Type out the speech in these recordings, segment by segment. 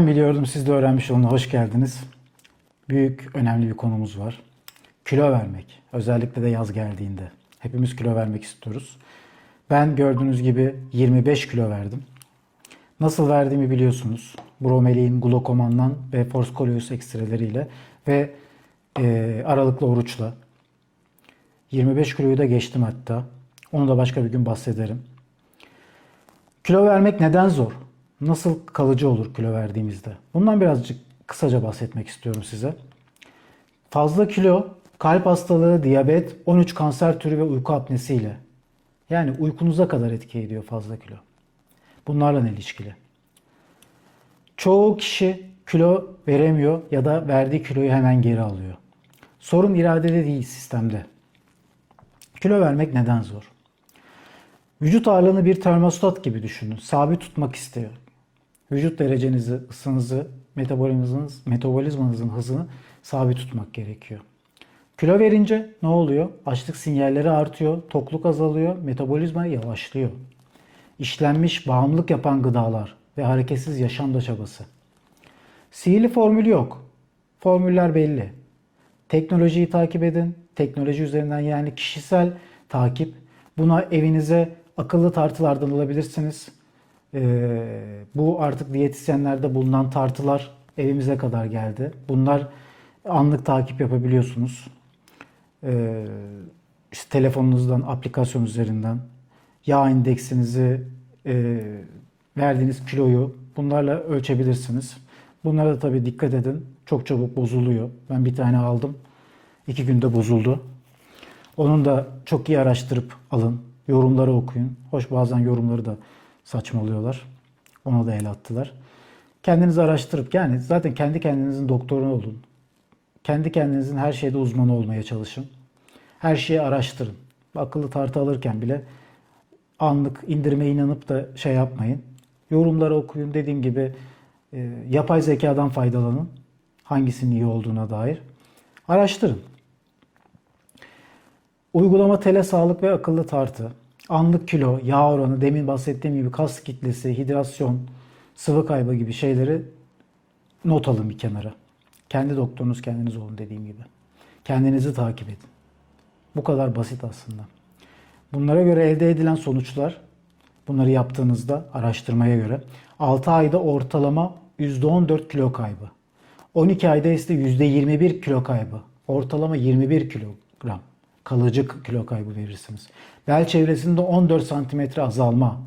Biliyordum siz de öğrenmiş olun. Hoş geldiniz. Büyük, önemli bir konumuz var. Kilo vermek. Özellikle de yaz geldiğinde. Hepimiz kilo vermek istiyoruz. Ben gördüğünüz gibi 25 kilo verdim. Nasıl verdiğimi biliyorsunuz. Bromelain, glukomandan ve Forskoliosis ekstreleriyle ve e, aralıklı oruçla. 25 kiloyu da geçtim hatta. Onu da başka bir gün bahsederim. Kilo vermek neden zor? Nasıl kalıcı olur kilo verdiğimizde? Bundan birazcık kısaca bahsetmek istiyorum size. Fazla kilo, kalp hastalığı, diyabet, 13 kanser türü ve uyku apnesiyle. Yani uykunuza kadar etki ediyor fazla kilo. Bunlarla ilişkili. Çoğu kişi kilo veremiyor ya da verdiği kiloyu hemen geri alıyor. Sorun iradede değil sistemde. Kilo vermek neden zor? Vücut ağırlığını bir termostat gibi düşünün. Sabit tutmak istiyor. Vücut derecenizi, ısınızı, metabolizmanız, metabolizmanızın hızını sabit tutmak gerekiyor. Kilo verince ne oluyor? Açlık sinyalleri artıyor, tokluk azalıyor, metabolizma yavaşlıyor. İşlenmiş, bağımlılık yapan gıdalar ve hareketsiz yaşam da çabası. Sihirli formül yok. Formüller belli. Teknolojiyi takip edin. Teknoloji üzerinden yani kişisel takip. Buna evinize akıllı tartılardan alabilirsiniz. Ee, bu artık diyetisyenlerde bulunan tartılar evimize kadar geldi. Bunlar anlık takip yapabiliyorsunuz. Ee, işte telefonunuzdan, aplikasyon üzerinden yağ indeksinizi, e, verdiğiniz kiloyu bunlarla ölçebilirsiniz. Bunlara da tabii dikkat edin. Çok çabuk bozuluyor. Ben bir tane aldım. iki günde bozuldu. Onun da çok iyi araştırıp alın. Yorumları okuyun. Hoş bazen yorumları da saçmalıyorlar. Ona da el attılar. Kendinizi araştırıp yani zaten kendi kendinizin doktoru olun. Kendi kendinizin her şeyde uzmanı olmaya çalışın. Her şeyi araştırın. Akıllı tartı alırken bile anlık indirime inanıp da şey yapmayın. Yorumları okuyun. Dediğim gibi e, yapay zekadan faydalanın. Hangisinin iyi olduğuna dair. Araştırın. Uygulama tele sağlık ve akıllı tartı. Anlık kilo, yağ oranı, demin bahsettiğim gibi kas kitlesi, hidrasyon, sıvı kaybı gibi şeyleri not alın bir kenara. Kendi doktorunuz kendiniz olun dediğim gibi. Kendinizi takip edin. Bu kadar basit aslında. Bunlara göre elde edilen sonuçlar, bunları yaptığınızda araştırmaya göre 6 ayda ortalama %14 kilo kaybı. 12 ayda ise %21 kilo kaybı. Ortalama 21 kilogram kalıcı kilo kaybı verirsiniz. Bel çevresinde 14 santimetre azalma.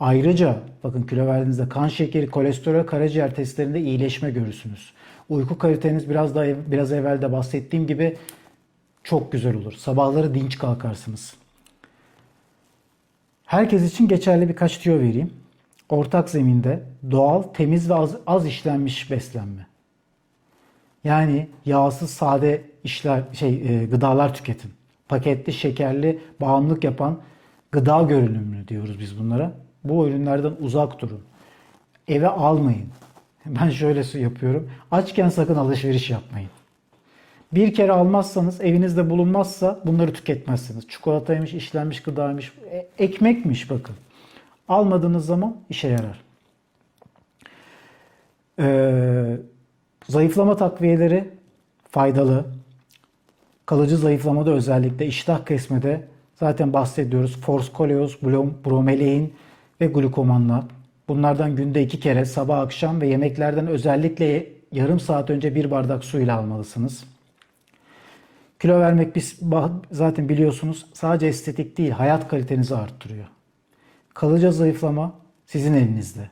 Ayrıca bakın kilo verdiğinizde kan şekeri, kolesterol, karaciğer testlerinde iyileşme görürsünüz. Uyku kaliteniz biraz da biraz evvel de bahsettiğim gibi çok güzel olur. Sabahları dinç kalkarsınız. Herkes için geçerli birkaç tüyo vereyim. Ortak zeminde doğal, temiz ve az, az işlenmiş beslenme. Yani yağsız sade işler şey e, gıdalar tüketin. Paketli, şekerli, bağımlılık yapan gıda görünümlü diyoruz biz bunlara. Bu ürünlerden uzak durun. Eve almayın. Ben şöyle yapıyorum. Açken sakın alışveriş yapmayın. Bir kere almazsanız evinizde bulunmazsa bunları tüketmezsiniz. Çikolataymış, işlenmiş gıdaymış, e- ekmekmiş bakın. Almadığınız zaman işe yarar. Ee, zayıflama takviyeleri faydalı. Kalıcı zayıflamada özellikle iştah kesmede zaten bahsediyoruz. Forskolioz, bromelain ve glukomanla. Bunlardan günde iki kere sabah akşam ve yemeklerden özellikle yarım saat önce bir bardak su ile almalısınız. Kilo vermek biz zaten biliyorsunuz sadece estetik değil hayat kalitenizi arttırıyor. Kalıcı zayıflama sizin elinizde.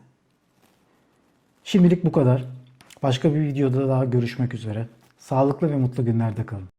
Şimdilik bu kadar. Başka bir videoda daha görüşmek üzere. Sağlıklı ve mutlu günlerde kalın.